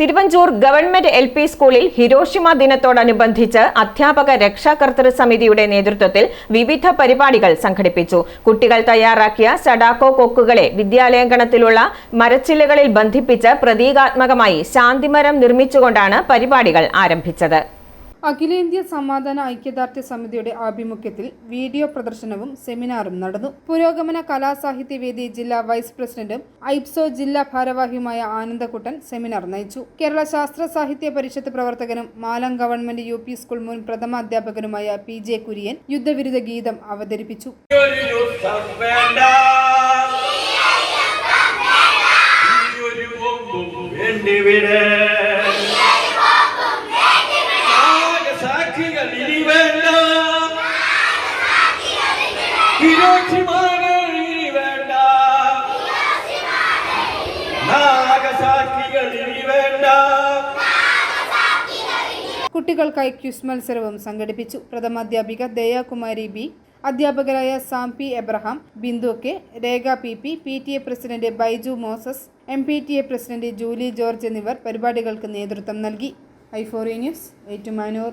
Thiruvanchoor government L P സ്കൂളിൽ Hiroshima ദിനത്തോടനുബന്ധിച്ച് അധ്യാപക രക്ഷാകർത്തൃ സമിതിയുടെ നേതൃത്വത്തിൽ വിവിധ പരിപാടികൾ സംഘടിപ്പിച്ചു. കുട്ടികൾ തയ്യാറാക്കിയ സഡാക്കോ കൊക്കുകളെ വിദ്യാലയങ്കണത്തിലുള്ള മരച്ചില്ലകളിൽ ബന്ധിപ്പിച്ച് പ്രതീകാത്മകമായി ശാന്തിമരം നിർമ്മിച്ചുകൊണ്ടാണ് പരിപാടികൾ ആരംഭിച്ചത്. അഖിലേന്ത്യാ സമാധാന ഐക്യദാർഢ്യ സമിതിയുടെ ആഭിമുഖ്യത്തിൽ വീഡിയോ പ്രദർശനവും സെമിനാറും നടന്നു. പുരോഗമന കലാസാഹിത്യവേദി ജില്ലാ വൈസ് പ്രസിഡന്റും ഐപ്സോ ജില്ലാ ഭാരവാഹിയുമായ ആനന്ദകുട്ടൻ സെമിനാർ നയിച്ചു. കേരള ശാസ്ത്ര സാഹിത്യ പരിഷത്ത് പ്രവർത്തകനും Malam government U P school മുൻ പ്രഥമ അധ്യാപകനുമായ പി ജെ കുര്യൻ യുദ്ധവിരുദ്ധ ഗീതം അവതരിപ്പിച്ചു. വേണ്ട. വേണ്ട. കുട്ടികൾക്കായി ക്യുസ് മത്സരവും സംഘടിപ്പിച്ചു പ്രഥമാധ്യാപിക ദയാകുമാരി ബി അധ്യാപകരായ Sam P Abraham Bindu K Rekha P P P T A president Baiju Moses M P T A president Julie George എന്നിവർ പരിപാടികൾക്ക് നേതൃത്വം നൽകി. ഐഫോറി ന്യൂസ് ഏറ്റുമാനൂർ.